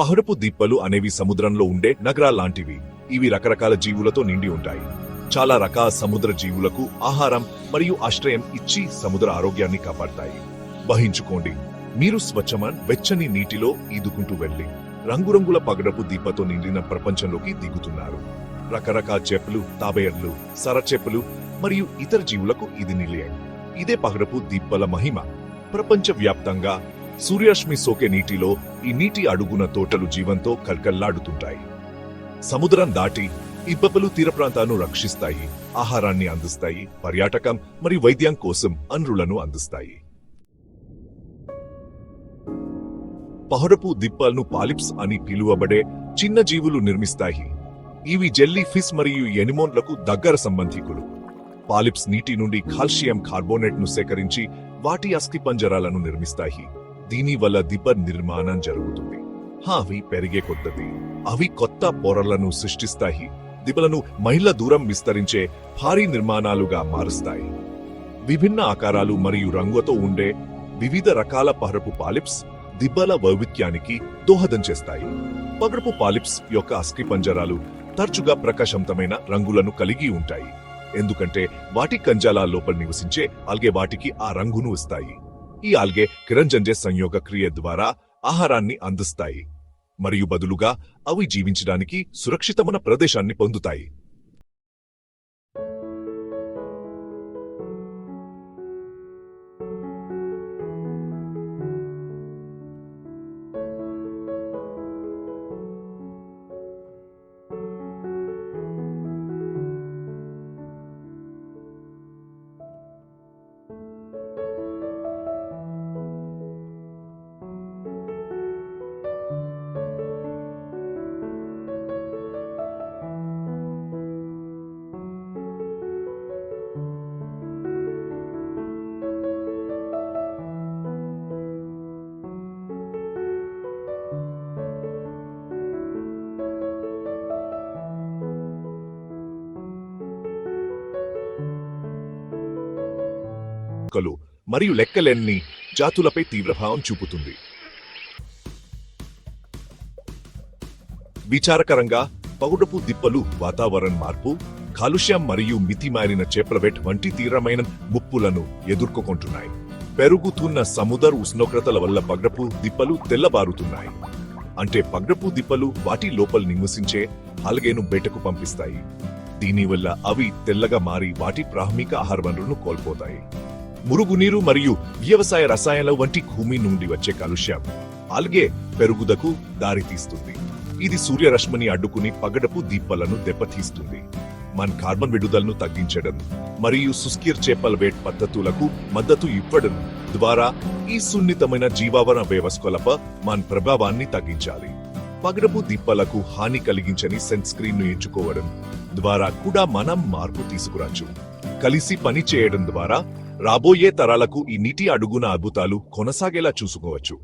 పహరపు దీప్పలు అనేవి సముద్రంలో ఉండే నగరాల్లాంటివి. ఇవి రకరకాల జీవులతో నిండి ఉంటాయి. చాలా రకాల సముద్ర జీవులకు ఆహారం మరియు ఆశ్రయం ఇచ్చి సముద్ర ఆరోగ్యాన్ని కాపాడతాయి. వహించుకోండి. మీరు స్వచ్ఛమన్ వెచ్చని నీటిలో ఈదుకుంటూ వెళ్ళి రంగురంగుల పగడపు దీపతో నిండిన ప్రపంచంలోకి దిగుతున్నారు. రకరకాల చేపలు తాబేర్లు సరచేపలు మరియు ఇతర జీవులకు ఇది నిలయం. ఇదే పగడపు దీప్పల మహిమ. ప్రపంచ సూర్యాష్మి సోకే నీటిలో ఈ నీటి అడుగున తోటలు జీవంతో కల్కల్లాడుతుంటాయి. సముద్రం దాటి ఈ పప్పలు తీర ప్రాంతాలను రక్షిస్తాయి ఆహారాన్ని అందిస్తాయి పర్యాటకం మరియు వైద్యం కోసం అనురులను అందిస్తాయి. పహరపు దిప్పలను పాలిప్స్ అని పిలువబడే చిన్న జీవులు నిర్మిస్తాయి. ఇవి జెల్లీ ఫిష్ మరియు ఎనిమోన్లకు దగ్గర సంబంధికులు. పాలిప్స్ నీటి నుండి కాల్షియం కార్బోనేట్ను సేకరించి వాటి అస్థిపంజరాలను నిర్మిస్తాయి. దీని వల్ల దిబ్బ నిర్మాణం జరుగుతుంది. హా, అవి పెరిగే కొద్దది అవి కొత్త పొరలను సృష్టిస్తాయి. దిబ్బలను మైళ్ళ దూరం విస్తరించే భారీ నిర్మాణాలుగా మారుస్తాయి. విభిన్న ఆకారాలు మరియు రంగుతో ఉండే వివిధ రకాల పహరపు పాలిప్స్ దిబ్బల వైవిధ్యానికి దోహదం చేస్తాయి. పగడపు పాలిప్స్ యొక్క అస్థి పంజరాలు తరచుగా ప్రకాశవంతమైన రంగులను కలిగి ఉంటాయి. ఎందుకంటే వాటి కంజాల లోపల నివసించే అల్గే వాటికి ఆ రంగును ఇస్తాయి. ఈ ఆల్గే కిరంజంజే సంయోగ క్రియ ద్వారా ఆహారాన్ని అందిస్తాయి. మరియు బదులుగా అవి జీవించడానికి సురక్షితమైన ప్రదేశాన్ని పొందుతాయి. మొక్కలు మరియు లెక్కలెన్ని జాతులపై తీవ్రభావం చూపుతుంది. విచారకరంగా పగుడపు దిప్పలు వాతావరణ మార్పు కాలుష్యం మరియు మితిమారిన చేపల వేట వంటి తీవ్రమైన ముప్పులను ఎదుర్కొంటున్నాయి. పెరుగుతున్న సముద్ర ఉష్ణోగ్రతల వల్ల పగడపు దిప్పలు తెల్లబారుతున్నాయి. అంటే పగడపు దిప్పలు వాటి లోపల నివసించే అలగేను బయటకు పంపిస్తాయి. దీనివల్ల అవి తెల్లగా మారి వాటి ప్రాథమిక ఆహార వనరులను కోల్పోతాయి. మురుగునీరు మరియు వ్యవసాయ రసాయనాల వంటి భూమి నుండి వచ్చే కాలుష్యం. ఆల్గే పెరుగుదకు దారితీస్తుంది ఇది సూర్యరశ్మిని అడ్డుకుని పగడపు దీపాలను దెబ్బతీస్తుంది. మన కార్బన్ విడుదలను తగ్గించడం మరియు సుస్కిర్ చేపల వేట్ పద్ధతులకు మద్దతు ఇవ్వడం ద్వారా ఈ సున్నితమైన జీవావరణ వ్యవస్థలపై మన ప్రభావాన్ని తగ్గించాలి. పగడపు దీపాలకు హాని కలిగించని సన్ స్క్రీన్ను ఎంచుకోవడం ద్వారా కూడా మనం మార్పు తీసుకురాచ్చు కలిసి పని చేయడం ద్వారా రాబోయే తరాలకు ఈ నీటి అడుగున అద్భుతాలు కొనసాగేలా చూసుకోవచ్చు.